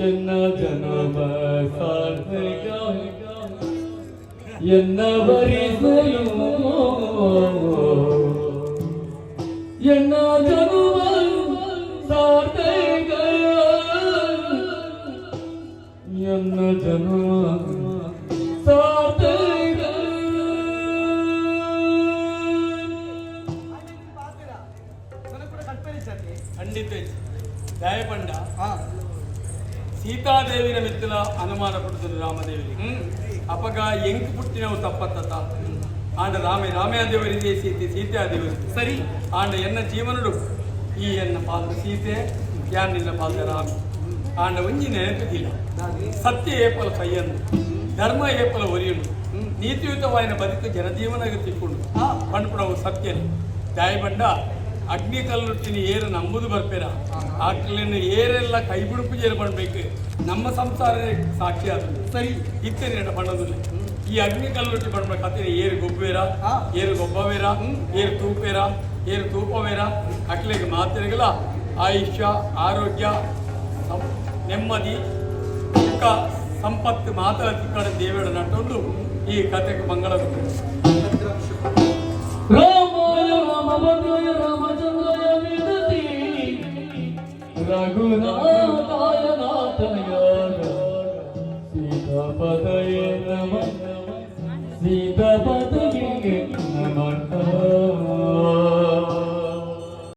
ಎನ್ನ ಜನುಮ ಸಾರ್ಥಕ ಎನ್ನ ವರಿಸಲು ಎನ್ನ ಜನುಮ ಸಾರ್ಥಕ ಎನ್ನ ಜನುಮ ಸಾರ್ಥಕ ಖಂಡಿತ ದಯಪಂಡ ಸೀತಾದೇವಿನ ಮೆತ್ತಲ ಅನುಮಾನ ಪಡುತ್ತದೆ ರಾಮದೇವಿಗೆ. ಅಪಗ ಎಂಕ್ ಪುಟ್ಟಿನವು ತಪ್ಪತ್ತ ಆಂಡ ರಾಮೆ ರಾಮಯಾದೇವರಿಗೆ ಸೀತೆ ಸೀತಾದೇವರು ಸರಿ. ಆಂಡ ಎನ್ನ ಜೀವನಡು ಈ ಎನ್ನ ಪಾತ್ರ ಸೀತೆ ಯಾನಿಲ್ಲ ಪಾತ್ರ ರಾಮ? ಆಂಡ ಒಂಜಿ ನೆನಪಿದಿಲ್ಲ ಸತ್ಯ ಏಪಲ ಕೈಯನ್ನು ಧರ್ಮ ಏಪಲ ಒರಿಯನು ನೀತಿಯುತವಾಯಿನ ಬದುಕು ಜನಜೀವನ ತಿಕ್ಕೊಂಡು. ಪಂಡ್ಪಡವು ಸತ್ಯನು. ದಯಬಂಡ ಅಗ್ನಿ ಕಲ್ಲುಟ್ಟಿನ ಏರು ನಂಬುದು ಬರ್ಪೇರ. ಕಲ್ಲಿನ ಏರೆಲ್ಲ ಕೈ ಬಿಡುಪು ಜೇರು ಬಣ್ಬೇಕು. ನಮ್ಮ ಸಂಸಾರ ಸಾಕ್ಷಿ ಆದ್ರೆ ಸರಿ ಇತ್ತೇನೆ ಬಣ್ಣದಿಲ್ಲ. ಈ ಅಗ್ನಿ ಕಲ್ಲುಟ್ಟಿ ಕತ್ತಿನ ಏರು ಗೊಬ್ಬೇರ ಏರು ಗೊಬ್ಬವೇರ ಏರು ತೂಪೇರ ಏರು ತೂಪವೇರ. ಅಕ್ಲಿಗೆ ಮಾತಿರಗಲ ಆಯುಷ್ಯ ಆರೋಗ್ಯ ನೆಮ್ಮದಿ ಸುಖ ಸಂಪತ್ತು ಮಾತಾಡ ದೇವೇಡ ನಟ್ಟೊಂದು ಈ ಕಥೆಗೆ ಮಂಗಳ Sita Pata Yena Sita Pata Yena Sita Pata Yena